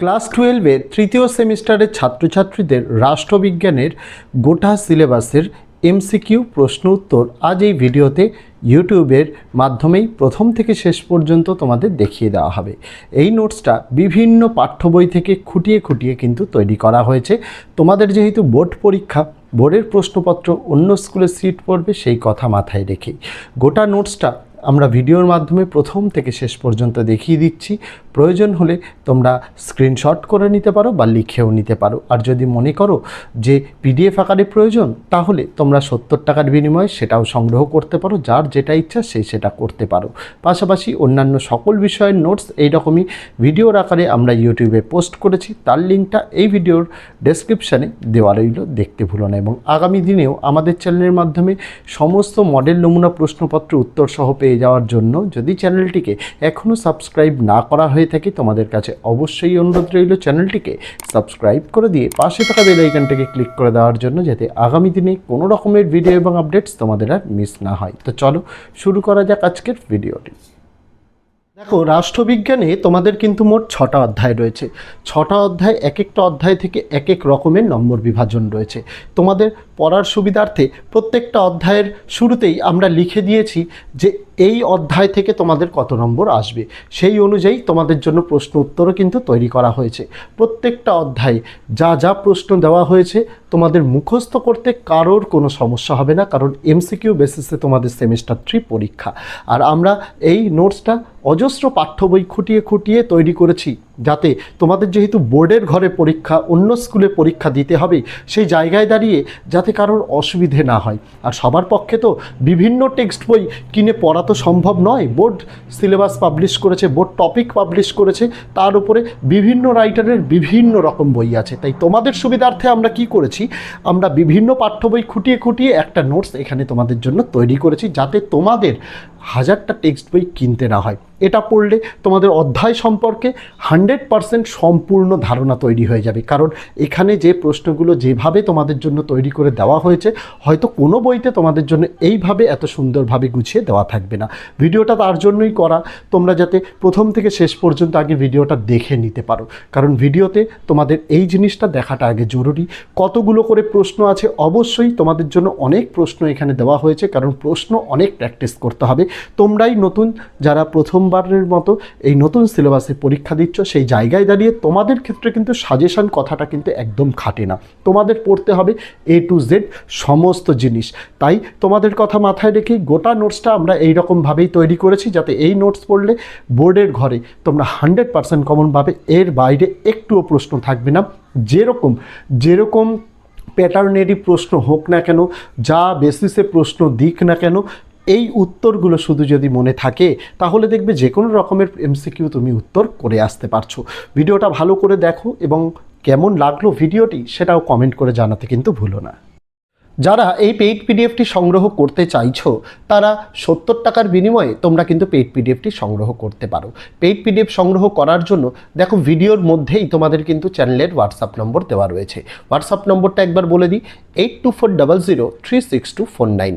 Class টুয়েলভের তৃতীয় সেমিস্টারের ছাত্রছাত্রীদের রাষ্ট্রবিজ্ঞানের গোটা সিলেবাসের এমসিকিউ প্রশ্ন উত্তর আজ এই ভিডিওতে ইউটিউবের মাধ্যমেই প্রথম থেকে শেষ পর্যন্ত তোমাদের দেখিয়ে দেওয়া হবে। এই নোটসটা বিভিন্ন পাঠ্য বই থেকে খুঁটিয়ে খুঁটিয়ে কিন্তু তৈরি করা হয়েছে। তোমাদের যেহেতু বোর্ড পরীক্ষা, বোর্ডের প্রশ্নপত্র অন্য স্কুলে সিট পড়বে সেই কথা মাথায় রেখেই। গোটা নোটসটা আমরা ভিডিওর মাধ্যমে প্রথম থেকে শেষ পর্যন্ত দেখিয়ে দিচ্ছি। প্রয়োজন হলে তোমরা স্ক্রিনশট করে নিতে পারো বা লিখেও নিতে পারো। আর যদি মনে করো যে পিডিএফ আকারে প্রয়োজন, তাহলে তোমরা সত্তর টাকার বিনিময়ে সেটাও সংগ্রহ করতে পারো। যার যেটা ইচ্ছা সেই সেটা করতে পারো। পাশাপাশি অন্যান্য সকল বিষয়ের নোটস এইরকমই ভিডিওর আকারে আমরা ইউটিউবে পোস্ট করেছি। তার লিঙ্কটা এই ভিডিওর ডেসক্রিপশানে দেওয়া রইল। দেখতে ভুলো না। এবং আগামী দিনেও আমাদের চ্যানেলের মাধ্যমে সমস্ত মডেল নমুনা প্রশ্নপত্র উত্তর সহ যাওয়ার জন্য যদি চ্যানেলটিকে এখনও সাবস্ক্রাইব না করা হয়ে থাকে, তোমাদের কাছে অবশ্যই অনুরোধ রইল চ্যানেলটিকে সাবস্ক্রাইব করে দিয়ে পাশে থাকা বেল আইকনটাকে ক্লিক করে দেওয়ার জন্য যাতে আগামী দিনে কোনো রকমের ভিডিও এবং আপডেটস তোমাদের আর মিস না হয়। তো চলো, শুরু করা যাক আজকের ভিডিওটি। দেখো, রাষ্ট্রবিজ্ঞানে তোমাদের কিন্তু মোট ছটা অধ্যায় রয়েছে। ছটা অধ্যায় এক একটা অধ্যায় থেকে এক এক রকমের নম্বর বিভাজন রয়েছে। তোমাদের পড়ার সুবিধার্থে প্রত্যেকটা অধ্যায়ের শুরুতেই আমরা লিখে দিয়েছি যে এই অধ্যায় থেকে তোমাদের কত নম্বর আসবে? সেই অনুযায়ী তোমাদের জন্য প্রশ্ন উত্তরও কিন্তু তৈরি করা হয়েছে। প্রত্যেকটা অধ্যায়ে যা যা প্রশ্ন দেওয়া হয়েছে, তোমাদের মুখস্থ করতে কারোর কোনো সমস্যা হবে না, কারণ এমসিকিউ বেসিসে তোমাদের সেমিস্টার থ্রি পরীক্ষা। আর আমরা এই নোটসটা অজস্র পাঠ্য বই খুঁটিয়ে খুঁটিয়ে তৈরি করেছি। যাতে তোমাদের যেহেতু বোর্ডের ঘরে পরীক্ষা, অন্য স্কুলে পরীক্ষা দিতে হবে, সেই জায়গায় দাঁড়িয়ে যাতে কারোর অসুবিধে না হয়। আর সবার পক্ষে তো বিভিন্ন টেক্সট বই কিনে পড়া তো সম্ভব নয়। বোর্ড সিলেবাস পাবলিশ করেছে, বোর্ড টপিক পাবলিশ করেছে, তার উপরে বিভিন্ন রাইটারের বিভিন্ন রকম বই আছে। তাই তোমাদের সুবিধার্থে আমরা কি করেছি? আমরা বিভিন্ন পাঠ্য বই খুঁটিয়ে খুঁটিয়ে একটা নোটস এখানে তোমাদের জন্য তৈরি করেছি, যাতে তোমাদের হাজারটা টেক্সট বই কিনতে না হয়। এটা পড়লে তোমাদের অধ্যায় সম্পর্কে হান্ড্রেড পারসেন্ট সম্পূর্ণ ধারণা তৈরি হয়ে যাবে। কারণ এখানে যে প্রশ্নগুলো যেভাবে তোমাদের জন্য তৈরি করে দেওয়া হয়েছে, হয়তো কোনো বইতে তোমাদের জন্য এইভাবে এত সুন্দরভাবে গুছিয়ে দেওয়া থাকবে না। ভিডিওটা তার জন্যই করা, তোমরা যাতে প্রথম থেকে শেষ পর্যন্ত আগে ভিডিওটা দেখে নিতে পারো। কারণ ভিডিওতে তোমাদের এই জিনিসটা দেখাটা আগে জরুরি। কতগুলো করে প্রশ্ন আছে, অবশ্যই তোমাদের জন্য অনেক প্রশ্ন এখানে দেওয়া হয়েছে। কারণ প্রশ্ন অনেক প্র্যাকটিস করতে হবে। তোমরাই নতুন, যারা প্রথমবারের মতো এই নতুন সিলেবাসে পরীক্ষা দিচ্ছ, সেই জায়গায় দাঁড়িয়ে তোমাদের ক্ষেত্রে কিন্তু সাজেশন কথাটা কিন্তু একদম খাটে না। তোমাদের পড়তে হবে এ টু জেড সমস্ত জিনিস। তাই তোমাদের কথা মাথায় রেখে গোটা নোটসটা আমরা এই রকমভাবেই তৈরি করেছি, যাতে এই নোটস পড়লে বোর্ডের ঘরে তোমরা হান্ড্রেড পার্সেন্ট কমন পাবে। এর বাইরে একটুও প্রশ্ন থাকবে না। যেরকম যেরকম প্যাটার্নেরই প্রশ্ন হোক না কেন, যা বেসিসে প্রশ্ন দিক না কেন এই উত্তরগুলো শুধু যদি মনে থাকে, তাহলে দেখবে যে কোনো রকমের এমসিকিউ তুমি উত্তর করে আসতে পারছ। ভিডিওটা ভালো করে দেখো এবং কেমন লাগল ভিডিওটি সেটাও কমেন্ট করে জানাতে কিন্তু ভুলো না। যারা এই পেইড পিডিএফটি সংগ্রহ করতে চাইছো, তারা সত্তর টাকার বিনিময়ে তোমরা কিন্তু পেইড পিডিএফটি সংগ্রহ করতে পারো। পেইড পিডিএফ সংগ্রহ করার জন্য দেখো ভিডিওর মধ্যেই তোমাদের কিন্তু চ্যানেলের হোয়াটসঅ্যাপ নম্বর দেওয়া রয়েছে। হোয়াটসঅ্যাপ নম্বরটা একবার বলে দিই eight two four double zero three six two four nine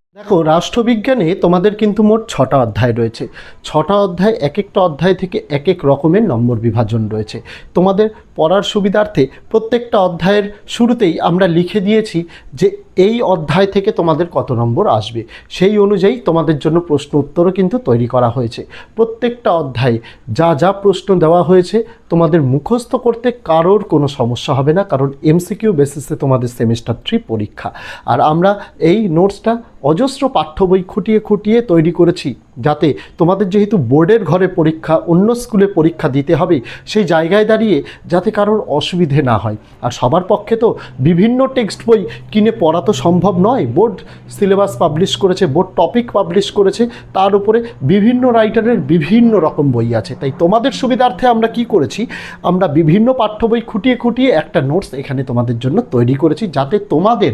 দেখো, রাষ্ট্রবিজ্ঞানে তোমাদের কিন্তু মোট ছটা অধ্যায় রয়েছে। ছটা অধ্যায় এক একটা অধ্যায় থেকে এক এক রকমের নম্বর বিভাজন রয়েছে। তোমাদের পড়ার সুবিধার্থে প্রত্যেকটা অধ্যায়ের শুরুতেই আমরা লিখে দিয়েছি যে এই অধ্যায় থেকে তোমাদের কত নম্বর আসবে? সেই অনুযায়ী তোমাদের জন্য প্রশ্ন উত্তরও কিন্তু তৈরি করা হয়েছে। প্রত্যেকটা অধ্যায়ে যা যা প্রশ্ন দেওয়া হয়েছে, তোমাদের মুখস্থ করতে কারোর কোনো সমস্যা হবে না, কারণ এমসিকিউ বেসিসে তোমাদের সেমিস্টার থ্রি পরীক্ষা। আর আমরা এই নোটসটা অজস্র পাঠ্য বই খুঁটিয়ে খুঁটিয়ে তৈরি করেছি। যাতে তোমাদের যেহেতু বোর্ডের ঘরে পরীক্ষা, অন্য স্কুলে পরীক্ষা দিতে হবে, সেই জায়গায় দাঁড়িয়ে যাতে কারোর অসুবিধে না হয়। আর সবার পক্ষে তো বিভিন্ন টেক্সট বই কিনে পড়া তো সম্ভব নয়। বোর্ড সিলেবাস পাবলিশ করেছে, বোর্ড টপিক পাবলিশ করেছে, তার উপরে বিভিন্ন রাইটারের বিভিন্ন রকম বই আছে। তাই তোমাদের সুবিধার্থে আমরা কি করেছি? আমরা বিভিন্ন পাঠ্য বই খুঁটিয়ে খুঁটিয়ে একটা নোটস এখানে তোমাদের জন্য তৈরি করেছি, যাতে তোমাদের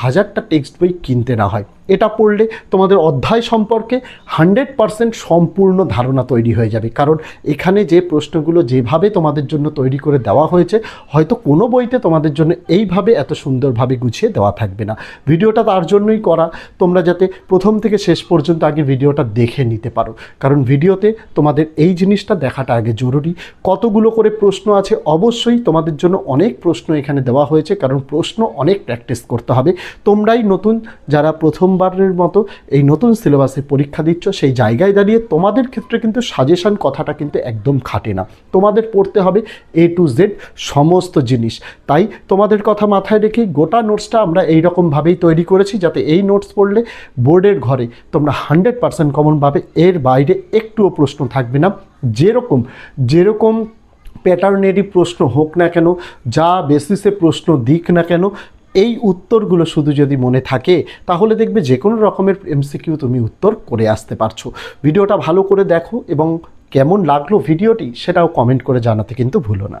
হাজারটা টেক্সট বই কিনতে না হয়। এটা পড়লে তোমাদের অধ্যায় সম্পর্কে হান্ড্রেড পারসেন্ট সম্পূর্ণ ধারণা তৈরি হয়ে যাবে। কারণ এখানে যে প্রশ্নগুলো যেভাবে তোমাদের জন্য তৈরি করে দেওয়া হয়েছে, হয়তো কোনো বইতে তোমাদের জন্য এইভাবে এত সুন্দরভাবে গুছিয়ে দেওয়া থাকবে না। ভিডিওটা তার জন্যই করা, তোমরা যাতে প্রথম থেকে শেষ পর্যন্ত আগে ভিডিওটা দেখে নিতে পারো। কারণ ভিডিওতে তোমাদের এই জিনিসটা দেখাটা আগে জরুরি। কতগুলো করে প্রশ্ন আছে, অবশ্যই তোমাদের জন্য অনেক প্রশ্ন এখানে দেওয়া হয়েছে। কারণ প্রশ্ন অনেক প্র্যাকটিস করতে হবে। তোমরাই নতুন, যারা প্রথমবারের মতো এই নতুন সিলেবাসে পরীক্ষা দিচ্ছ, সেই জায়গায় দাঁড়িয়ে তোমাদের ক্ষেত্রে কিন্তু সাজেশান কথাটা কিন্তু একদম খাটে না। তোমাদের পড়তে হবে এ টু জেড সমস্ত জিনিস। তাই তোমাদের কথা মাথায় রেখে গোটা নোটসটা আমরা এই রকমভাবেই তৈরি করেছি, যাতে এই নোটস পড়লে বোর্ডের ঘরে তোমরা হান্ড্রেড পার্সেন্ট কমন পাবে, এর বাইরে একটুও প্রশ্ন থাকবে না। যেরকম যেরকম প্যাটার্নেরই প্রশ্ন হোক না কেন, যা বেসিসে প্রশ্ন দিক না কেন এই উত্তরগুলো শুধু যদি মনে থাকে, তাহলে দেখবে যে কোনো রকমের এমসিকিউ তুমি উত্তর করে আসতে পারছ। ভিডিওটা ভালো করে দেখো এবং কেমন লাগল ভিডিওটি সেটাও কমেন্ট করে জানাতে কিন্তু ভুলো না।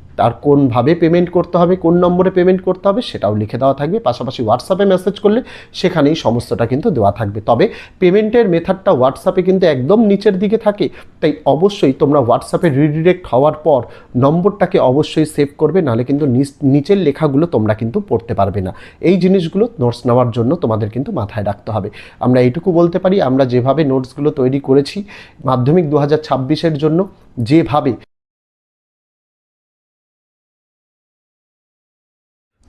তার কোনভাবে পেমেন্ট করতে হবে, কোন নম্বরে পেমেন্ট করতে হবে সেটাও লিখে দেওয়া থাকবে। পাশাপাশি হোয়াটসঅ্যাপে মেসেজ করলে সেখানেই সমস্তটা কিন্তু দেওয়া থাকবে। তবে পেমেন্টের মেথডটা হোয়াটসঅ্যাপে কিন্তু একদম নিচের দিকে থাকে। তাই অবশ্যই তোমরা হোয়াটসঅ্যাপে রিডিরেক্ট হওয়ার পর নম্বরটাকে অবশ্যই সেভ করবে, নাহলে কিন্তু নিচের লেখাগুলো তোমরা কিন্তু পড়তে পারবে না। এই জিনিসগুলো নোটস নেওয়ার জন্য তোমাদের কিন্তু মাথায় রাখতে হবে। আমরা এইটুকু বলতে পারি, আমরা যেভাবে নোটসগুলো তৈরি করেছি, মাধ্যমিক দু হাজার জন্য যেভাবে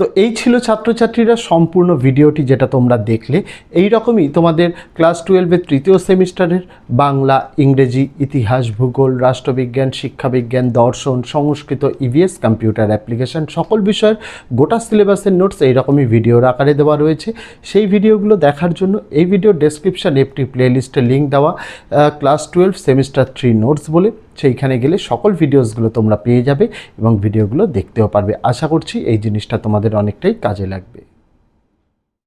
তো এই ছিল ছাত্রছাত্রীরা সম্পূর্ণ ভিডিওটি যেটা তোমরা দেখলে। এই রকমই তোমাদের ক্লাস টুয়েলভের তৃতীয় সেমিস্টারের বাংলা, ইংরেজি, ইতিহাস, ভূগোল, রাষ্ট্রবিজ্ঞান, শিক্ষাবিজ্ঞান, দর্শন, সংস্কৃত ইভিএস কম্পিউটার অ্যাপ্লিকেশন সকল বিষয়ের গোটা সিলেবাসের নোটস এইরকমই ভিডিওর আকারে দেওয়া রয়েছে। সেই ভিডিওগুলো দেখার জন্য এই ভিডিও ডেসক্রিপশানে একটি প্লেলিস্টে লিঙ্ক দেওয়া class twelve semester three notes বলে। সেইখানে গেলে সকল ভিডিওসগুলো তোমরা পেয়ে যাবে এবং ভিডিওগুলো দেখতেও পারবে। আশা করছি এই জিনিসটা তোমাদের অনেকটাই কাজে লাগবে।